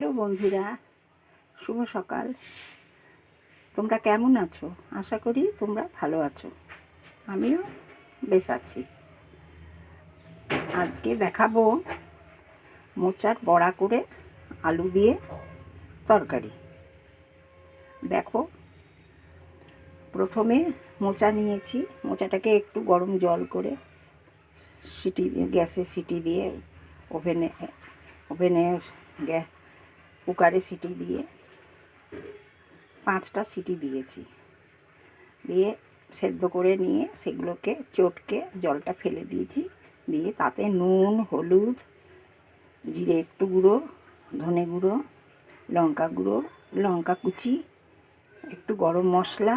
Hello বন্ধুরা, শুভ সকাল। তোমরা কেমন আছো? আশা করি তোমরা ভালো আছো। আমিও বেশ আছি। আজকে দেখাবো মোচার বড়া করে আলু দিয়ে তরকারি। দেখো, প্রথমে মোচা নিয়েছি। মোচাটাকে একটু গরম জল করে সিটি গ্যাসে সিটি দিয়ে ওভেনে ওভেনে গ্যা কুকারে সিটি দিয়ে পাঁচটা সিটি দিয়েছি। দিয়ে সেদ্ধ করে নিয়ে সেগুলোকে চটকে জলটা ফেলে দিয়েছি। দিয়ে তাতে নুন, হলুদ, জিরে একটু গুঁড়ো, ধনে গুঁড়ো, লঙ্কা গুঁড়ো, লঙ্কা কুচি, একটু গরম মশলা,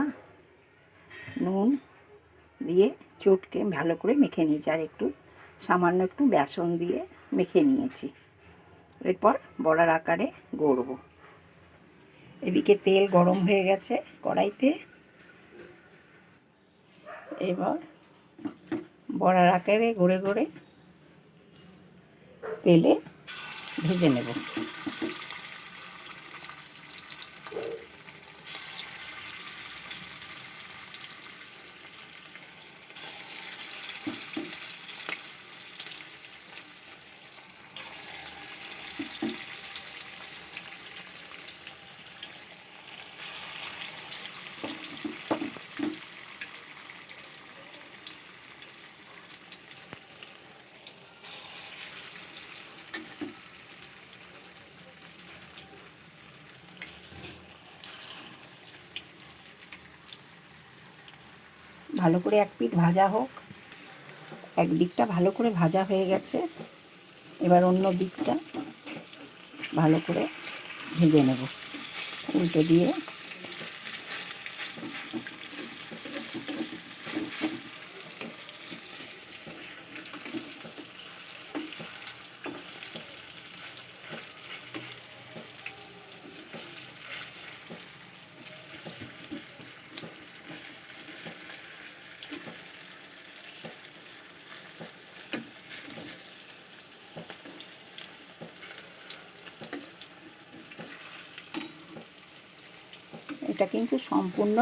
নুন দিয়ে চটকে ভালো করে মেখে নিয়েছি। আর একটু সামান্য একটু বেসন দিয়ে মেখে নিয়েছি। এরপর বড়ার আকারে গড়ব। এদিকে তেল গরম হয়ে গেছে কড়াইতে। এবার বড়ার আকারে গড়ে গড়ে তেলে ভেজে নেব। ভালো করে এক পিঠ ভাজা হোক। এক দিকটা ভালো করে ভাজা হয়ে গেছে। এবার অন্য দিকটা ভালো করে ভেজে নেব। উল্টে দিয়ে এটা কিন্তু সম্পূর্ণ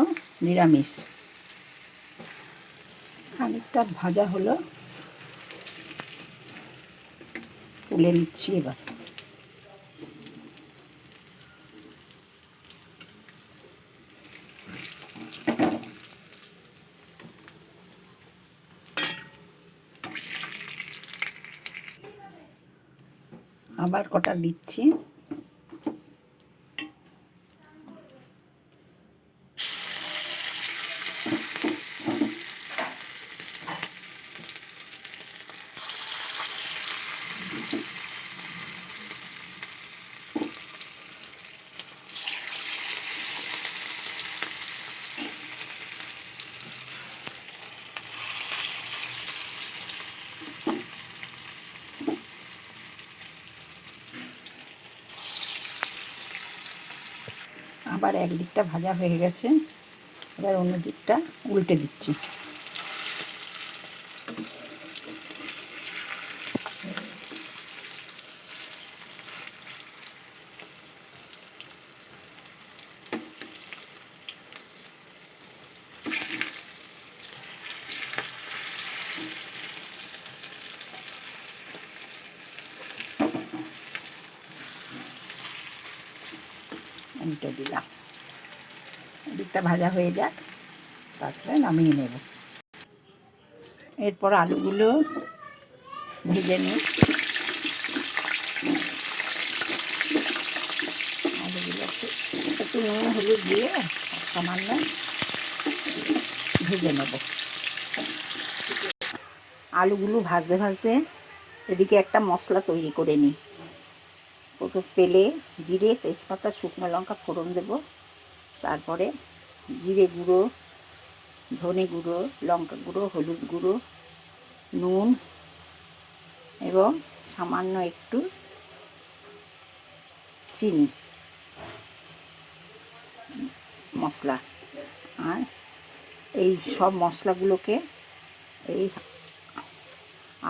নিরামিষ। খানিকটা ভাজা হলো। তুলে নিচ্ছি এবার। আবার কটা দিচ্ছি। আবার একদিকটা ভাজা হয়ে গেছে। এবার অন্য দিকটা উল্টে দিচ্ছি। উল্টে দিলাম। দিকটা ভাজা হয়ে যাক, তারপরে নামিয়ে নেব। এরপর আলুগুলো ভেজে নিই। আলুগুলো একটু নুন, হলুদ দিয়ে সামান্য ভেজে নেব। আলুগুলো ভাজতে ভাজতে এদিকে একটা মশলা তৈরি করে নিই। প্রথম তেলে জিরে, তেজপাতা, শুকনো লঙ্কা ফোড়ন দেব। তারপরে জিরে গুঁড়ো, ধনে গুঁড়ো, লঙ্কা গুঁড়ো, হলুদ গুঁড়ো, নুন এবং সামান্য একটু চিনি, মশলা। আর এই সব মশলাগুলোকে এই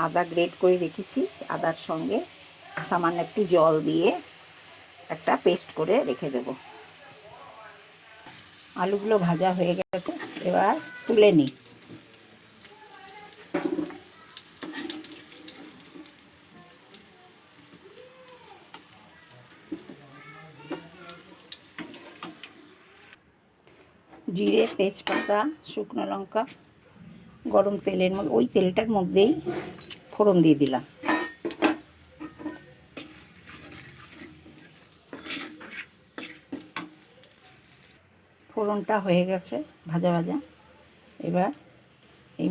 আদা গ্রেট করে রেখেছি, আদার সঙ্গে সামান্য একটু জল দিয়ে একটা পেস্ট করে রেখে দেব। আলুগুলো ভাজা হয়ে গেছে, এবার তুলে নিই। জিরে, তেজপাতা, শুকনো লঙ্কা, গরম তেলের মধ্যে, ওই তেলটার মধ্যেই ফোড়ন দিয়ে দিলাম। ফোড়নটা হয়ে গেছে ভাজা ভাজা। এবার এই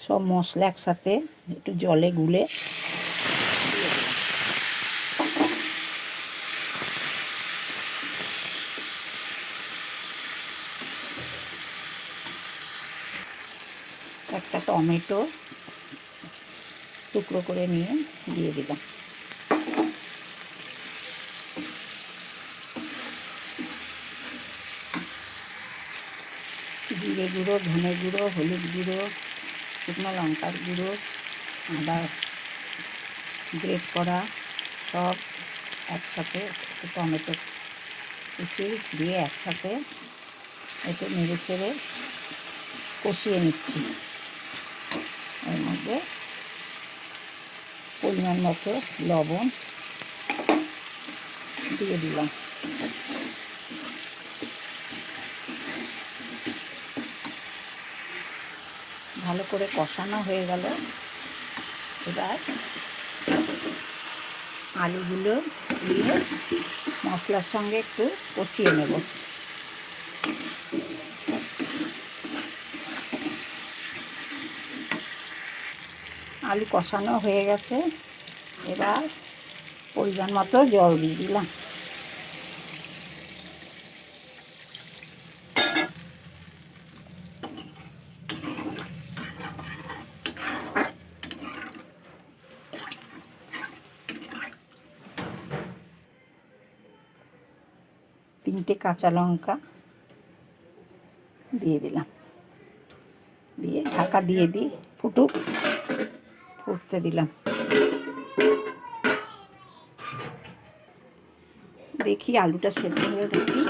সব মশলা একসাথে একটু জলে গুলে একটা টমেটো টুকরো করে নিয়ে দিয়ে দিলাম। জিরে গুঁড়ো, ধনে গুঁড়ো, হলুদ গুঁড়ো, শুকনো লঙ্কার গুঁড়ো, আদা গ্রেট করা সব একসাথে টমেটো কুচি দিয়ে একসাথে একটু নেড়ে চেড়ে কষিয়ে নিচ্ছি। এর মধ্যে পরিমাণ মতো লবণ দিয়ে দিলাম। ভালো করে কষানো হয়ে গেল। এবার আলুগুলো দিয়ে মশলার সঙ্গে একটু কষিয়ে নেব। আলু কষানো হয়ে গেছে। এবার পরিমাণ মতো জল দিয়ে দিলাম। তিনটে কাঁচা লঙ্কা দিয়ে দিলাম। দিয়ে ঢাকা দিয়ে দিই, ফুটুক, ফুটতে দিলাম। দেখি আলুটা সেদ্ধ হয়ে দেখি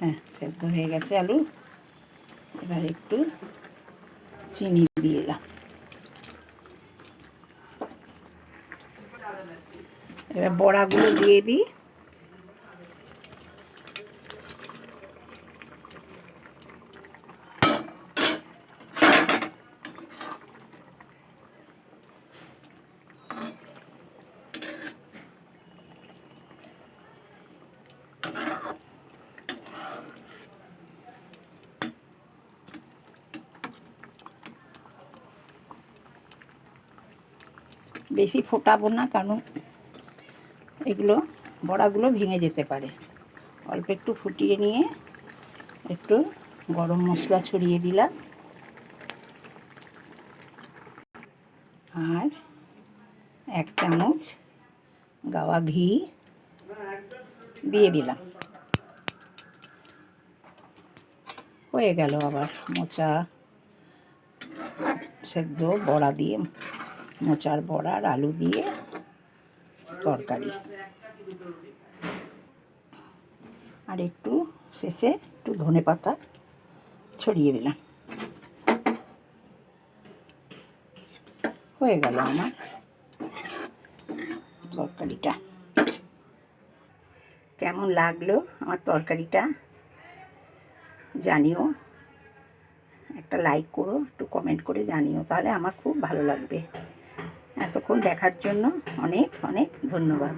হ্যাঁ সেদ্ধ হয়ে গেছে আলু। এবার একটু চিনি দিয়ে দিলাম এবার বড়াগুলো দিয়ে দিই। বেশি ফোটাবো না, কারণ এগুলো বড়াগুলো ভেঙে যেতে পারে। অল্প একটু ফুটিয়ে নিয়ে একটু গরম মশলা ছড়িয়ে দিলাম। আর এক চামচ গাওয়া ঘি দিয়ে দিলাম। হয়ে গেল আবার মোচা, সেদ্ধ, বড়া দিয়ে মোচার বড়া আর আলু দিয়ে তরকারি। আর একটু শেষে একটু ধনে পাতা ছড়িয়ে দিলাম। হয়ে গেল আমার তরকারিটা। কেমন লাগল আমার তরকারিটা? জানিও। একটা লাইক করো, একটু কমেন্ট করে জানিও, তাহলে আমার খুব ভালো লাগবে। এতক্ষণ দেখার জন্য অনেক অনেক ধন্যবাদ।